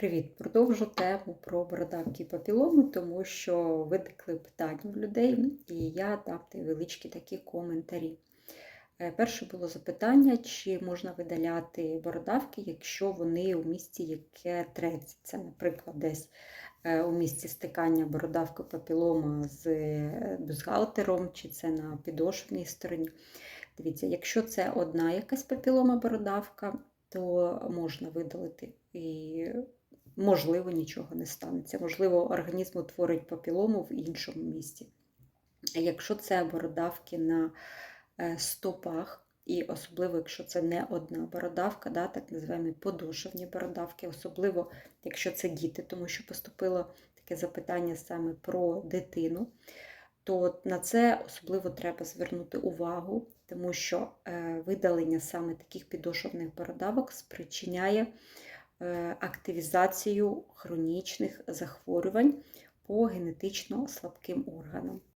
Привіт! Продовжу тему про бородавки і папіломи, тому що виникли питання в людей, і я дам невеличкі такі коментарі. Е, Перше було запитання, чи можна видаляти бородавки, якщо вони у місці, яке треться. Наприклад, десь е, у місці стикання бородавки папілома з е, бюстгальтером, чи це на підошвній стороні. Дивіться, якщо це одна якась папілома бородавка, то можна видалити і можливо нічого не станеться. Можливо, організм утворить папілому в іншому місці. Якщо це бородавки на е, стопах, і особливо, якщо це не одна бородавка, да, так називаємо подошовні бородавки, особливо, якщо це діти, тому що поступило таке запитання саме про дитину, то на це особливо треба звернути увагу, тому що е, видалення саме таких підошовних бородавок спричиняє активізацію хронічних захворювань по генетично слабким органам.